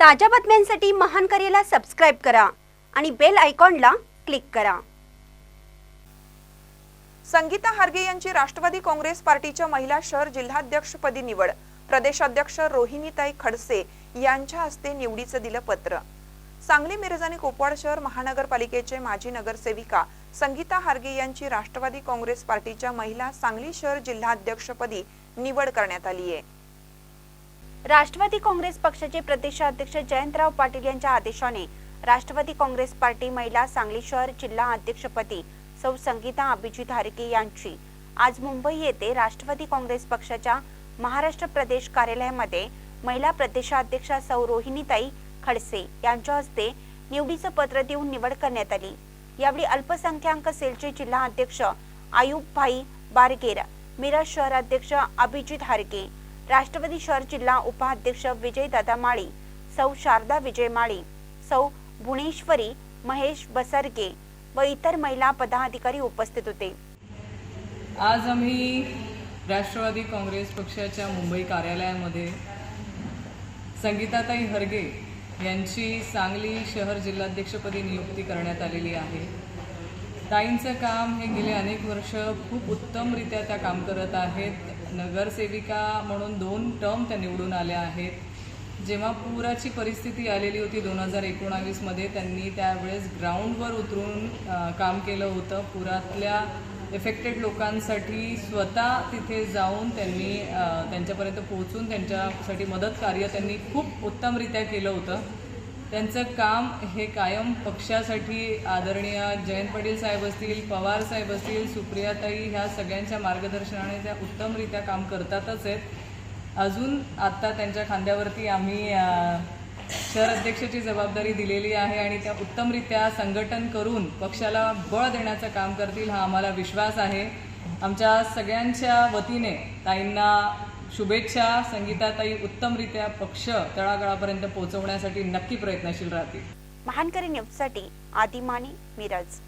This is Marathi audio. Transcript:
ताज्या बातम्यांसाठी महान करेला सबस्क्राईब करा आणि बेल आयकॉनला क्लिक करा. संगीता हार्गे यांची राष्ट्रवादी काँग्रेस पार्टीच्या महिला शहर जिल्हाध्यक्षपदी निवड. प्रदेशाध्यक्ष रोहिणीताई खडसे यांच्या हस्ते निवडीचं दिलं पत्र. सांगली मिरज आणि कोपवाड शहर महानगरपालिकेचे माजी नगरसेविका संगीता हार्गे यांची राष्ट्रवादी काँग्रेस पार्टीच्या महिला सांगली शहर जिल्हाध्यक्षपदी निवड करण्यात आली आहे राष्ट्रवादी काँग्रेस पक्षाचे प्रदेशाध्यक्ष जयंतराव पाटील यांच्या आदेशाने राष्ट्रवादी काँग्रेस पार्टी महिला सांगली शहर जिल्हा अध्यक्षपदी सौ संगीता अभिजित हारके यांची. आज मुंबई येथे राष्ट्रवादी काँग्रेस पक्षाच्या महाराष्ट्र प्रदेश कार्यालयामध्ये महिला प्रदेशाध्यक्षा सौ रोहिणीताई खडसे यांच्या हस्ते निवडीचं पत्र देऊन निवड करण्यात आली. यावेळी अल्पसंख्याक सेलचे जिल्हा अध्यक्ष आयुब भाई बारगेर मिरज शहर अध्यक्ष अभिजित हारके राष्ट्रवादी शहर जिल्हा उपाध्यक्ष विजय दादा माळी सौ शारदा विजय माळी सौ भुवनेश्वरी महेश बसरगे व इतर महिला पदाधिकारी उपस्थित होते. आज आम्ही राष्ट्रवादी काँग्रेस पक्षाच्या मुंबई कार्यालयामध्ये संगीताताई हरगे यांची सांगली शहर जिल्हाध्यक्षपदी नियुक्ती करण्यात आलेली आहे. ताईंचं काम हे गेले अनेक वर्ष खूप उत्तमरित्या त्या काम करत आहेत. नगरसेविका म्हणून दोन टर्म त्या निवडून आल्या आहेत. जेव्हा पुराची परिस्थिती आलेली होती दोन हजार एकोणावीसमध्ये त्यांनी त्यावेळेस ग्राउंडवर उतरून काम केलं होतं. पुरातल्या इफेक्टेड लोकांसाठी स्वतः तिथे जाऊन त्यांनी त्यांच्यापर्यंत पोहोचून त्यांच्यासाठी मदत कार्य त्यांनी खूप उत्तमरित्या केलं होतं. त्यांचं काम हे कायम पक्षासाठी आदरणीय जयंत पाटील साहेब असतील पवार साहेब असतील सुप्रियाताई ह्या सगळ्यांच्या मार्गदर्शनाने त्या उत्तमरित्या काम करतातच आहेत. अजून आत्ता त्यांच्या खांद्यावरती आम्ही शहर अध्यक्षाची जबाबदारी दिलेली आहे आणि त्या उत्तमरित्या संघटन करून पक्षाला बळ देण्याचं काम करतील हा आम्हाला विश्वास आहे. आमच्या सगळ्यांच्या वतीने ताईंना शुभेच्छा संगीताताई उत्तमरित्या पक्ष तळागाळापर्यंत पोहोचवण्यासाठी नक्की प्रयत्नशील राहतील. महानकरी न्यूजसाठी आदिमाने मिरज.